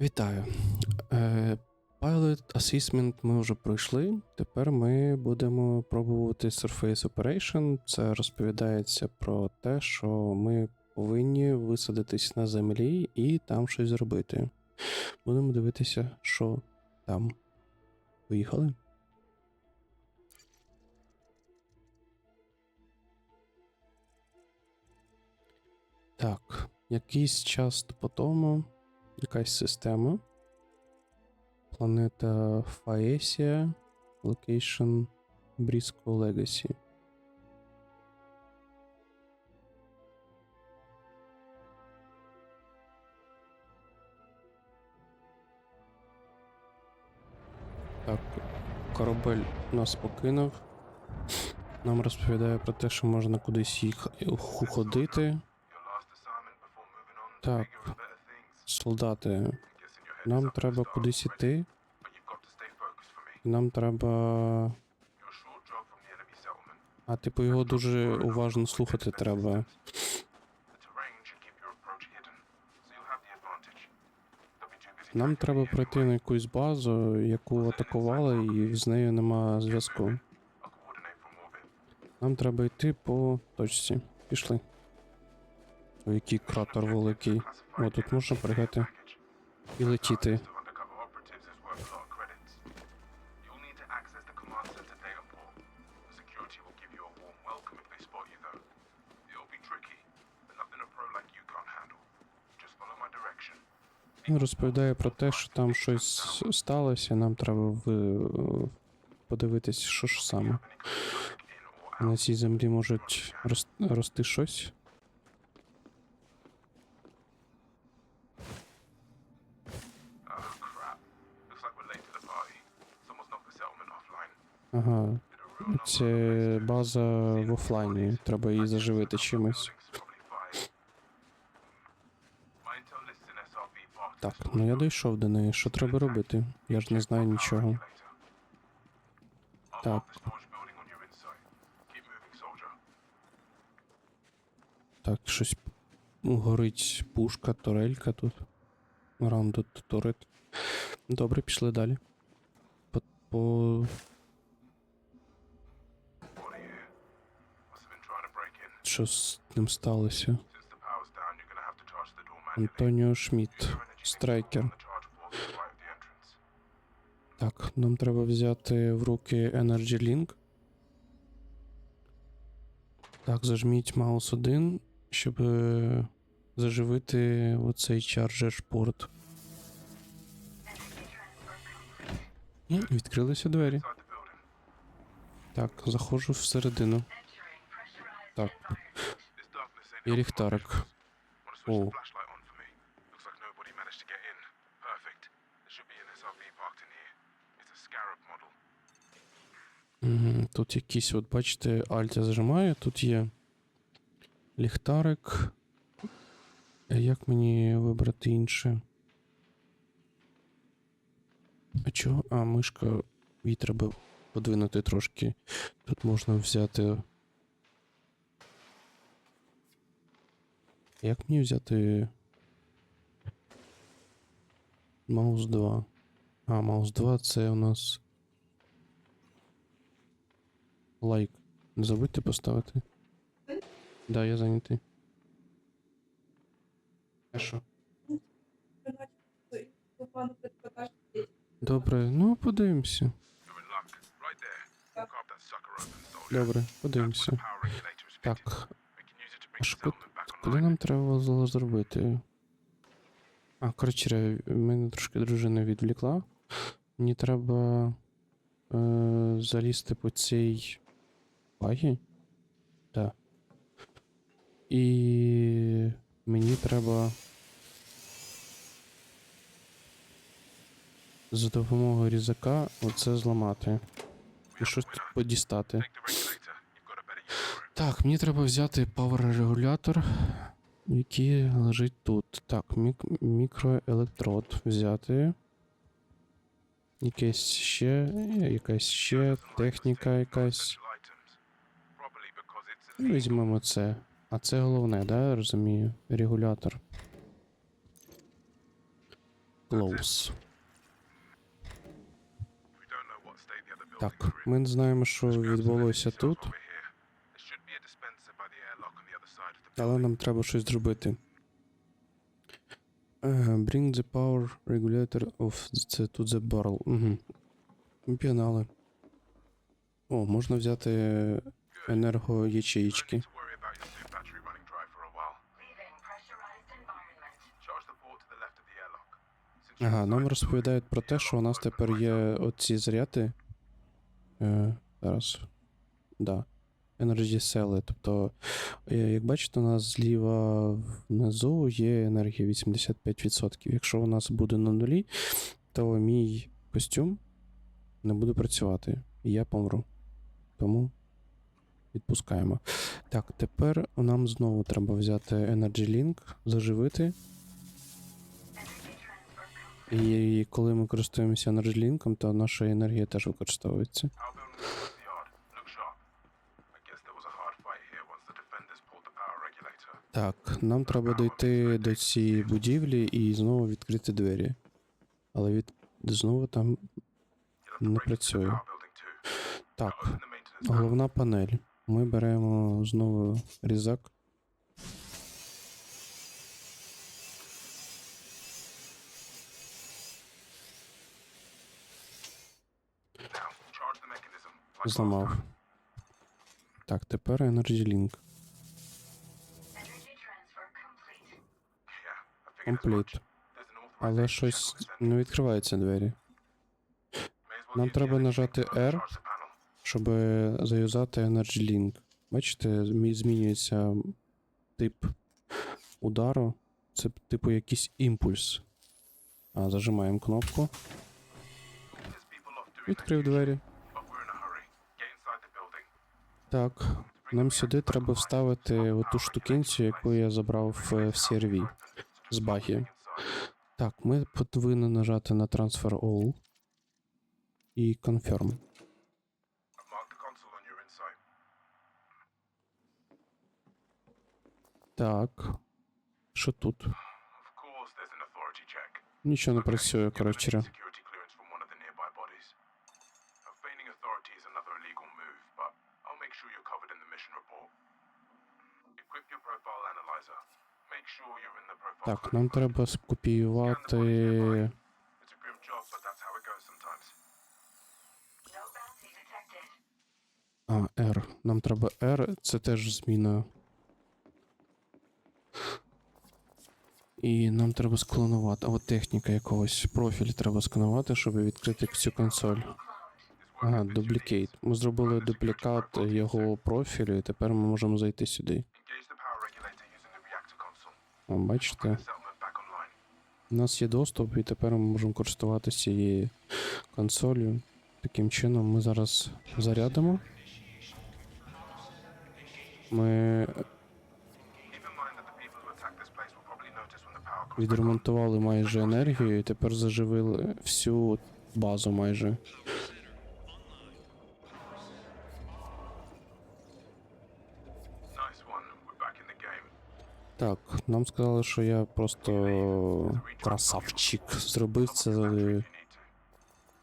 Вітаю. Е, Pilot Assessment ми вже пройшли. Тепер ми будемо пробувати Surface Operation. Це розповідається про те, що ми повинні висадитись на землі і там щось зробити. Будемо дивитися, що там. Поїхали. Так, якийсь час по тому якась система. Планета Фаесія. Location Briscoe Legacy. Так, корабель нас покинув. Нам розповідає про те, що можна кудись їх ходити. Так, солдати, нам треба кудись іти. Нам треба. А, типу, його дуже уважно слухати треба. Нам треба пройти на якусь базу, яку атакували, і з нею нема зв'язку. Нам треба йти по точці. Пішли. Який кратер великий. О, тут можна пригати і летіти. Він розповідає про те, що там щось сталося, нам треба в... подивитись, що ж саме. На цій землі можуть рос... рости щось. Ага. Це база в офлайні. Треба її заживити чимось. Так, ну я дійшов до неї. Що треба робити? Я ж не знаю нічого. Так. Так, щось горить пушка, турелька тут. Раунд турет. Добре, пішли далі. По. Що з ним сталося? Антоніо Шмідт, страйкер. Так, нам треба взяти в руки Energy Link. Так, зажміть маус 1, щоб е, заживити оцей чарджер порт. Відкрилися двері. Так, заходжу всередину. Так, і ліхтарик. О. Тут якісь, от бачите, Альт я зажимаю, тут є ліхтарик. Е, Як мені вибрати інше? А чого? А, мишка. Її треба подвинути трошки. Тут можна взяти. Як мені взяти. Маус 2. А, маус 2 це у нас. Лайк. Не забудьте поставити. Да, я зайнятий. А що? Добре, ну подивимося. Добре, подивимося. Так. А куди, нам треба було зробити? А, коротше, мене трошки дружина відвлікла. Мені треба е, залізти по цій багі. Так. І мені треба за допомогою різака оце зламати. І щось тут подістати. Так, мені треба взяти power регулятор, який лежить тут. Так, мік- мікроелектрод взяти. Якесь ще, якась ще техніка якась. Ну, Візьмемо це. А це головне, да, я розумію? Регулятор. Close. Так, ми не знаємо, що відбулося тут, але нам треба щось зробити. Е, Bring the power regulator of the, to the barrel. Угу. Пігнали. О, можна взяти енергоячеїчки. Ага, нам розповідають про те, що у нас тепер є оці заряди. Е, зараз. Да. Energy Cell. Тобто, е, як бачите, у нас зліва внизу є енергія 85%. Якщо у нас буде на нулі, то мій костюм не буде працювати. І я помру. Тому відпускаємо. Так, тепер нам знову треба взяти Energy Link, заживити. І коли ми користуємося Energy Link, то наша енергія теж використовується. Так, нам треба дойти до цієї будівлі і знову відкрити двері. Але від знову там Не працює. так. Головна панель. Ми беремо знову різак. Зламав. Так, тепер Energy Link. Компліт. Але щось не відкриваються двері. Нам треба нажати R. щоб заюзати Energy Link. Бачите, змінюється тип удару. Це типу якийсь імпульс. А, зажимаємо кнопку. Відкрив двері. Так. Нам сюди треба вставити оту штукенцю, яку я забрав в, в CRV з баги. Так, ми повинні нажати на Transfer All і Confirm. Так. Що тут? Нічого не працює, коротше. Sometimes. No bounty detected. А, R. Нам треба R, це теж зміна. І нам треба склонувати. А от техніка якогось профіль треба сканувати, щоб відкрити цю консоль. Ага, дублікейт. Ми зробили дуплікат його профілю, і тепер ми можемо зайти сюди. Engage the power regulator using the reactor console. О, бачите, у нас є доступ, і тепер ми можемо користуватися цією консолью. Таким чином, ми зараз зарядимо. Ми відремонтували майже енергію, і тепер заживили всю базу майже. Нам сказали, що я просто красавчик. Зробив це.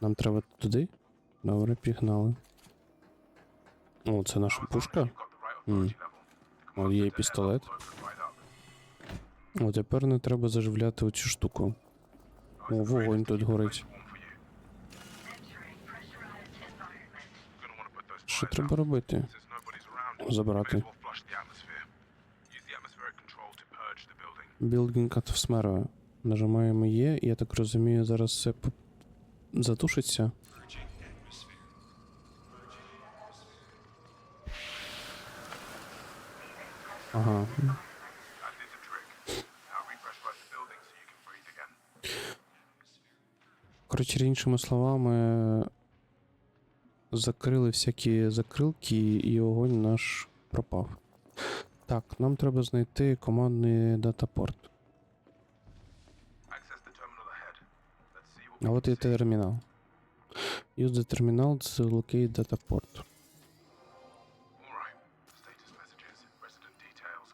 Нам треба туди? Добре, пігнали. О, це наша пушка. the От є пістолет. О, тепер не треба заживляти оцю штуку. О, вогонь тут горить. place warm for you. Building. Building Atmosphere. Нажимаємо Є, я так розумію, зараз п- затушиться. Ага. Коротше, іншими словами, закрили всякі закрилки, і огонь наш пропав. Так, нам треба знайти командний датапорт. А от і see. термінал. Use the terminal to locate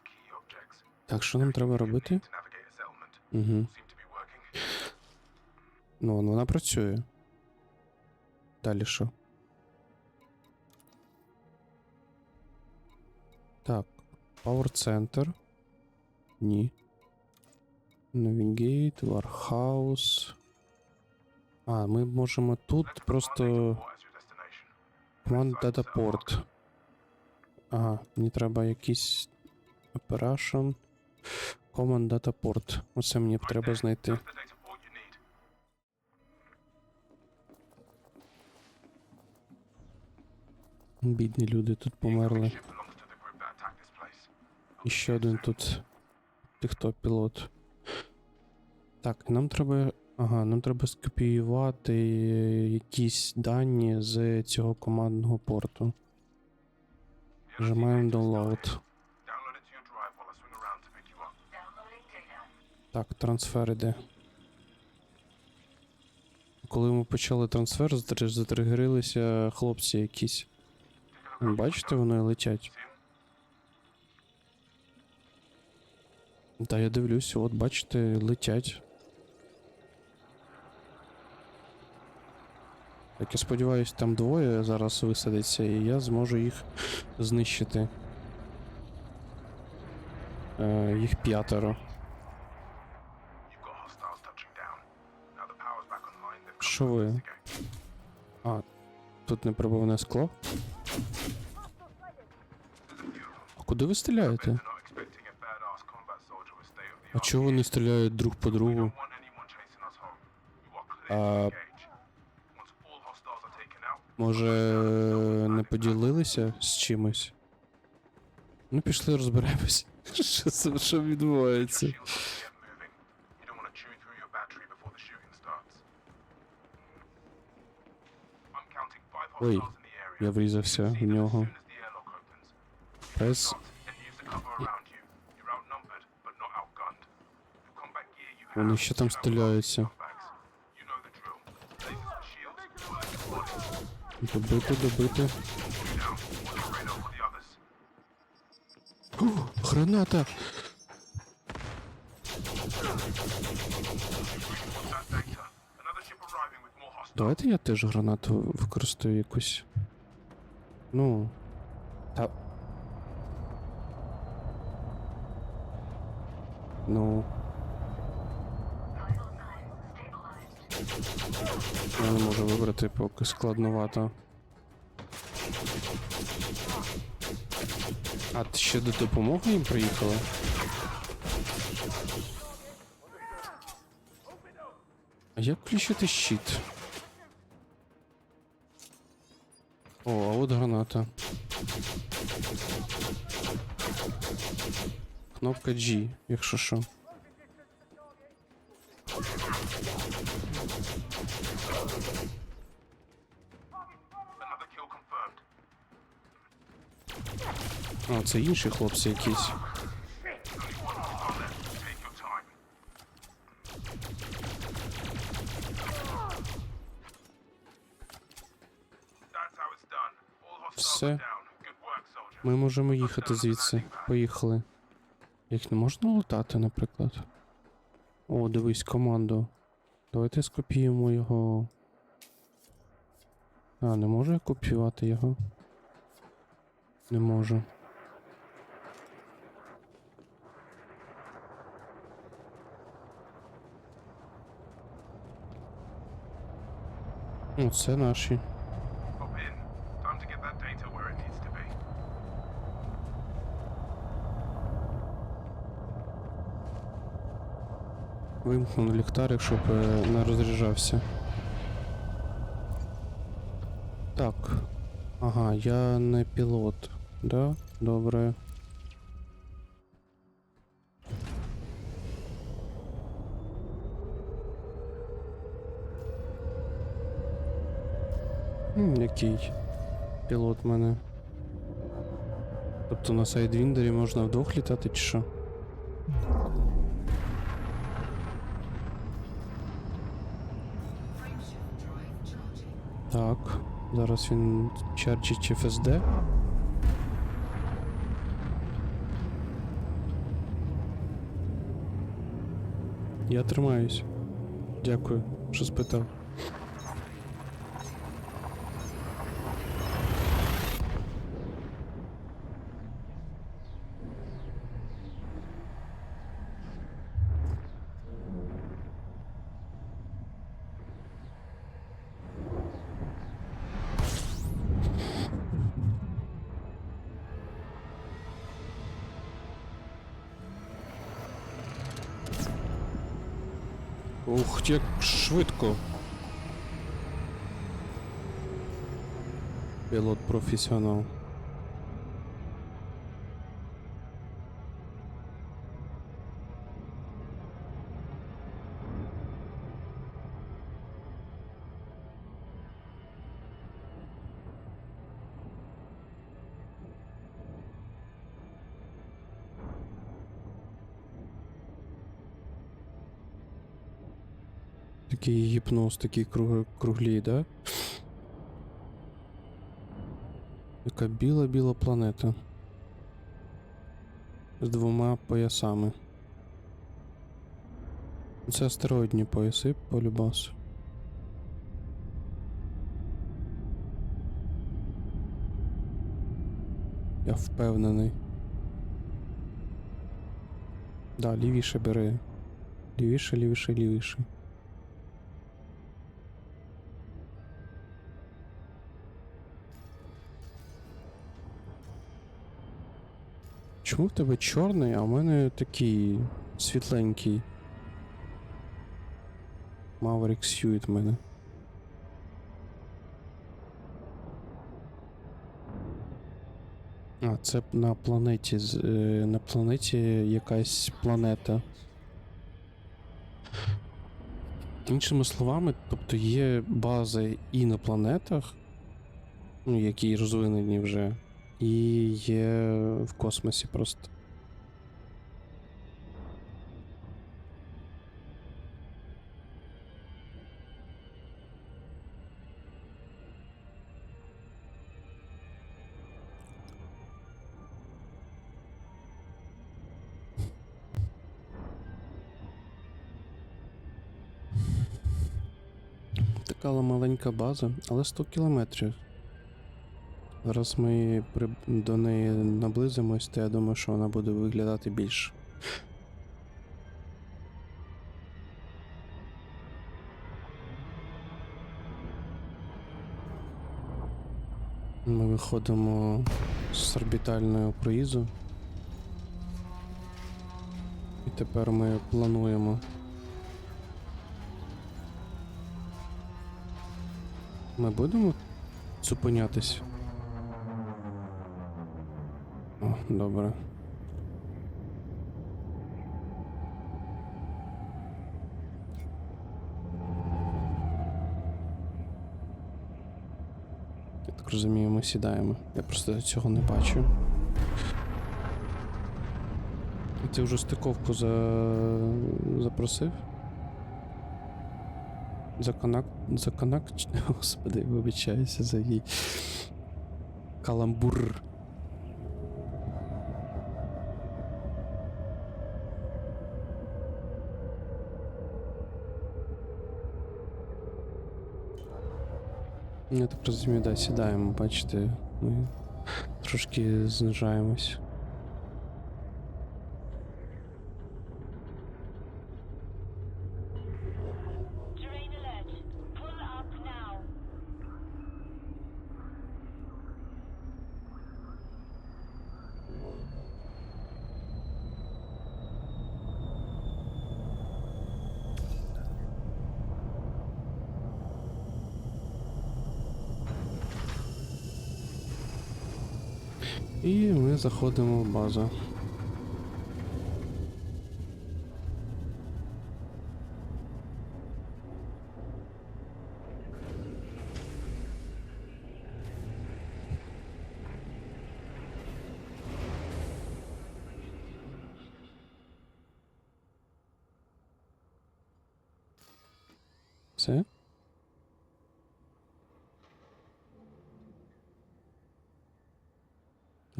key objects. Так, що нам треба робити? Угу. Ну, вона працює. Далі що? Так. Power Center. Ні. Navigate, Warehouse. А, ми можемо тут просто. command data port. Ага, мені треба якийсь Operation. Command Data Port. Оце мені треба знайти. Бідні люди тут померли. І ще один тут. Ти хто пілот. Так, нам треба. Ага, нам треба скопіювати якісь дані з цього командного порту. Нажимаємо download. Так, трансфер іде. Коли ми почали трансфер, затригерилися хлопці якісь. Бачите, вони летять. Та я дивлюсь, от бачите, летять. Так, я сподіваюся, там двоє зараз висадиться, і я зможу їх знищити. Е, їх п'ятеро. Що ви? А, тут не непробивне скло. А куди ви стріляєте? А чого вони стріляють друг по другу? Uh, out, Може, не поділилися з чимось? Ну, пішли розберемось. Що, що відбувається? shield up and get moving. You Вони ще там стріляються. Добити, добити. О, граната! Давайте я теж гранату використаю якусь. Ну. Та. Ну, я не можу вибрати, поки складновато. А ти ще до допомоги їм приїхала? А як включити щит? О, а от граната. Кнопка G, якщо що. Це інші хлопці якісь. Все. Ми можемо їхати звідси. Поїхали. Їх не можна лутати, наприклад. О, дивись, команду. Давайте скопіюємо його. А, не можу я копіювати його? Не можу. О, це наші. Hop in. Time to get that data where it needs to be. Вимкнув ліхтарик, щоб е, не розряджався. Так. Ага, я не пілот. Да? Добре. Який пілот мене. Тобто на сайдвіндері можна вдвох літати чи що? Так, зараз він чарджить FSD. Я тримаюсь. Дякую, що спитав. Ух, як швидко. Пілот професіонал. Такий гіпноз, такий круг, круглій, да? Яка біла-біла планета. З двома поясами. Це астероїдні пояси полюбас. Я впевнений. Да, лівіше бери. Лівіше, лівіше, лівіше. Чому в тебе чорний, а в мене такий світленький? Suit в мене. А, це на планеті. е, На планеті якась планета. Іншими словами, тобто є бази і на планетах, ну, які розвинені вже, і є в космосі просто. Така маленька база, але 100 кілометрів. Зараз ми при... до неї наблизимось, то я думаю, що вона буде виглядати більше. Ми виходимо з орбітального проїзду. І тепер ми плануємо. Ми будемо зупинятись? О, добре. Я так розумію, ми сідаємо. Я просто цього не бачу. Ти вже стиковку за... запросив? За конак... За конак... Господи, вибачаюся за її каламбур. Я так розумію, да, сідаємо, бачите, ми трошки знижаємось. Заходимо в базу.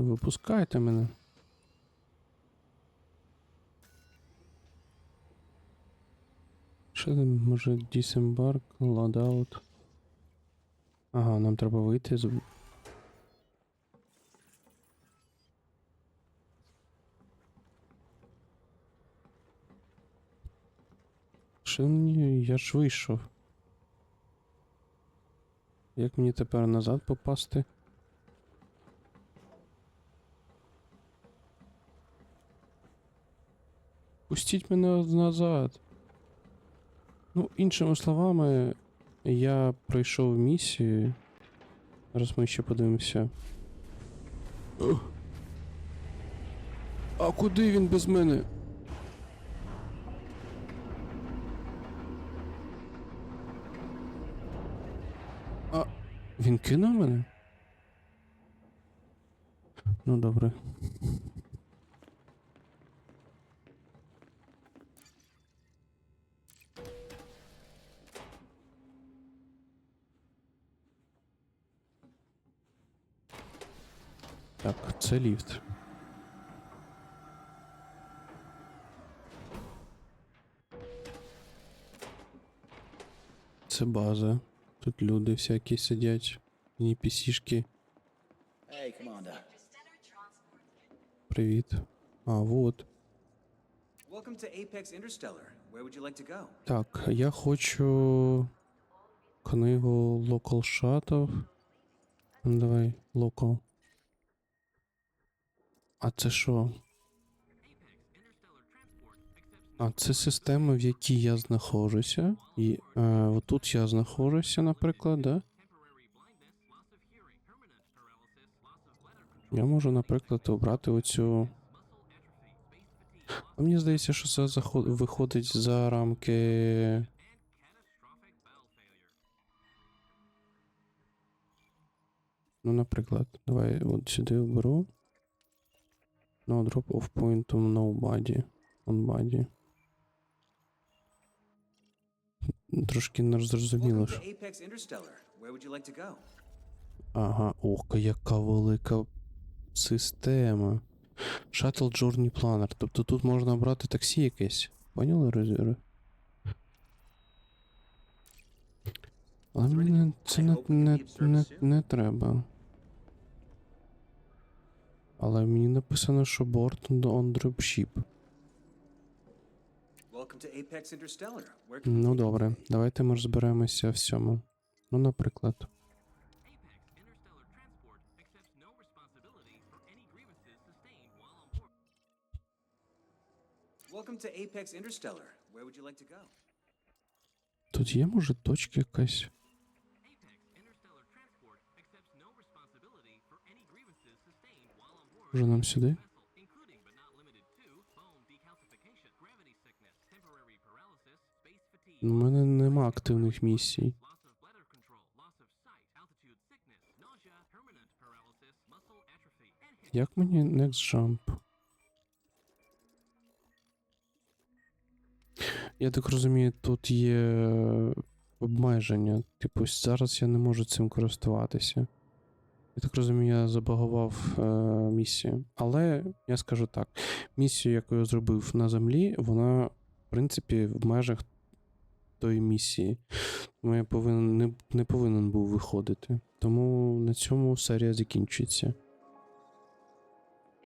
Випускайте мене. Там, може, disembark, loadout? Ага, нам треба вийти з. Що мені? Я ж вийшов. Як мені тепер назад попасти? Пустіть мене назад. Ну, іншими словами, я пройшов місію. Зараз ми ще подивимося. А куди він без мене? А він кинув мене? Ну добре. Так, це ліфт. Це база. Тут люди всякі сидять. Hey, Commander. Привіт. А, вот. Так, я хочу книгу Local Shuttle. Ну, Давай, Local. А це що? А, це система, в якій я знаходжуся. І е, отут я знаходжуся, наприклад, да? Я можу, наприклад, обрати оцю. А мені здається, що це заход... виходить за рамки. Ну, наприклад, давай от сюди оберу. No drop off point on nobody. On body. Трошки не зрозуміло. Що-? Ага, ох, яка велика система. Shuttle Journey Planner. Тобто тут можна обрати таксі якесь. Поняли, розіри? Але мені це не, не, не, не треба. Але мені написано, що борт on dropship. Welcome to Apex Interstellar. Where can Ну добре, давайте ми розберемося в цьому. Ну, наприклад. Interstellar Transport accepts no responsibility paralysis, space fatigue, У мене нема активних місій. Як мені next jump? Я так розумію, тут є обмеження. Типу, зараз я не можу цим користуватися. Я так розумію, я забагував е, місію. Але я скажу так: місію, яку я зробив на землі, вона, в принципі, в межах тої місії. Тому я повинен, не, не повинен був виходити. Тому на цьому серія закінчується.